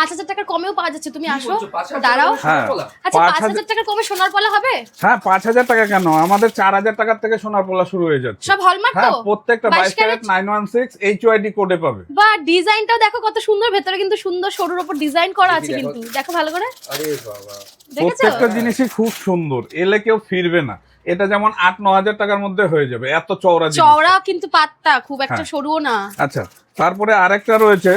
পাঁচ হাজার টাকার কমেও পাওয়া যাচ্ছে তুমি আসো। বলছো? পাঁচ হাজার দাঁড়াও? আচ্ছা পাঁচ হাজার- টাকার কমে সোনার পলা হবে? হ্যাঁ পাঁচ হাজার টাকা কেন? আমাদের চার হাজার টাকার থেকে সোনার পোলা শুরু হয়ে যাচ্ছে। সব হলমার্ক হ্যাঁ তো? প্রত্যেকটা 22 বাইশ carat nine one six H UID কোডে পাবে। বা ডিজাইনটাও দেখো কত সুন্দর ভেতরে কিন্তু সুন্দর সরুর উপর ডিজাইন করা আছে কিন্তু। দেখো ভালো করে। আরে বাবা। প্রত্যেকটা জিনিসই খুব সুন্দর এলে কেউ ফিরবে না। এটা যেমন আট ন হাজার টাকার মধ্যে হয়ে যাবে এত চওড়া চওড়া কিন্তু পাত্তা খুব একটা হ্যাঁ। সরুও না। আচ্ছা তারপরে আরেকটা রয়েছে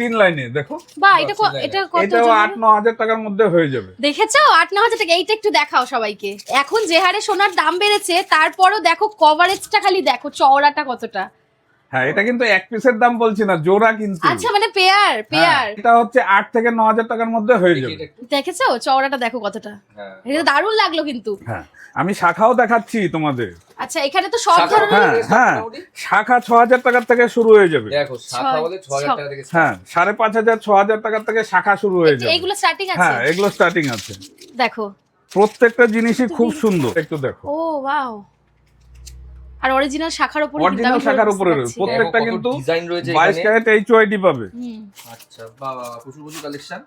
তিন লাইনে দেখো। বা এটা এটা কত? আট ন হাজার টাকার মধ্যে হয়ে যাবে। দেখেছ? আট ন হাজার টাকা এইটা একটু দেখাও সবাইকে। এখন যে হারে সোনার দাম বেড়েছে তারপরও দেখো কভারেজটা খালি দেখো চওড়াটা কতটা। হ্যাঁ এটা কিন্তু এক পিসের দাম বলছি না জোড়া কিন্তু। আচ্ছা মানে পেয়ার হ্যাঁ, পেয়ার এটা হচ্ছে আট থেকে ন হাজার টাকার মধ্যে হয়ে যাবে। দেখেছ? চওড়াটা দেখো কতটা। হ্যাঁ। এটা দারুণ লাগল কিন্তু। হ্যাঁ আমি শাখাও দেখাচ্ছি তোমাদের। আচ্ছা এখানে তো সব ধরনের হ্যাঁ হ্যাঁ? শাখা ছ হাজার টাকার থেকে শুরু হয়ে যাবে। দেখো শাখা বলে ছ হাজার টাকা থেকে হ্যাঁ সাড়ে পাঁচ হাজার ছ হাজার টাকার থেকে শাখা শুরু হয়ে যাবে। এইগুলো স্টার্টিং আছে? হ্যাঁ এগুলো স্টার্টিং আছে। দেখো। প্রত্যেকটা জিনিসই খুব সুন্দর। একটু দেখো। ও ওয়াও আর অরিজিনাল শাখার উপরে Original শাখার উপরে রয়েছে। প্রত্যেকটা কিন্তু ডিজাইন রয়েছে বাইশ এখানে। ক্যারেট এইচ ওয়াইডি পাবে। আচ্ছা বাবা প্রচুর প্রচুর কালেকশন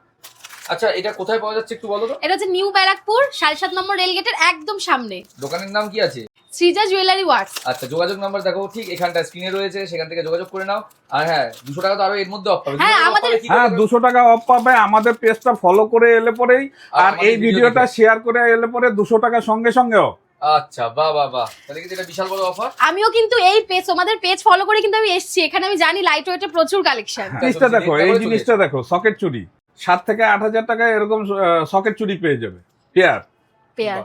আচ্ছা এটা কোথায় পাওয়া যাচ্ছে একটু বলো তো? এটা হচ্ছে নিউ ব্যারাকপুর সাড়ে সাত নম্বর রেল গেটের একদম সামনে। দোকানের নাম কি আছে? শ্রীজা জুয়েলারি ওয়ার্কস আচ্ছা যোগাযোগ নাম্বার দেখো ঠিক এখানটা স্ক্রিনে রয়েছে সেখান থেকে যোগাযোগ করে নাও। আর হ্যাঁ দুশো টাকা তো আরও এর মধ্যে অফ পাবে। হ্যাঁ, 200 টাকা off আমাদের- হ্যাঁ করে? দুশো টাকা অফ পাবে আমাদের পেজটা ফলো করে এলে পরেই। আর এই ভিডিওটা শেয়ার করে এলে পরে দুশো টাকা সঙ্গে সঙ্গে off। আচ্ছা বাহ বাহ বাহ। তাহলে কিন্তু এটা বিশাল বড় অফার আমিও কিন্তু এই পেজ তোমাদের পেজ ফলো করে কিন্তু আমি এসেছি। এখানে আমি জানি লাইট ওয়েটের প্রচুর কালেকশন জিনিসটা দেখো এই জিনিসটা দেখো সকেট চুরি। সাত থেকে আট হাজার টাকায় এরকম সকেট চুরি পেয়ে যাবে। Pair pair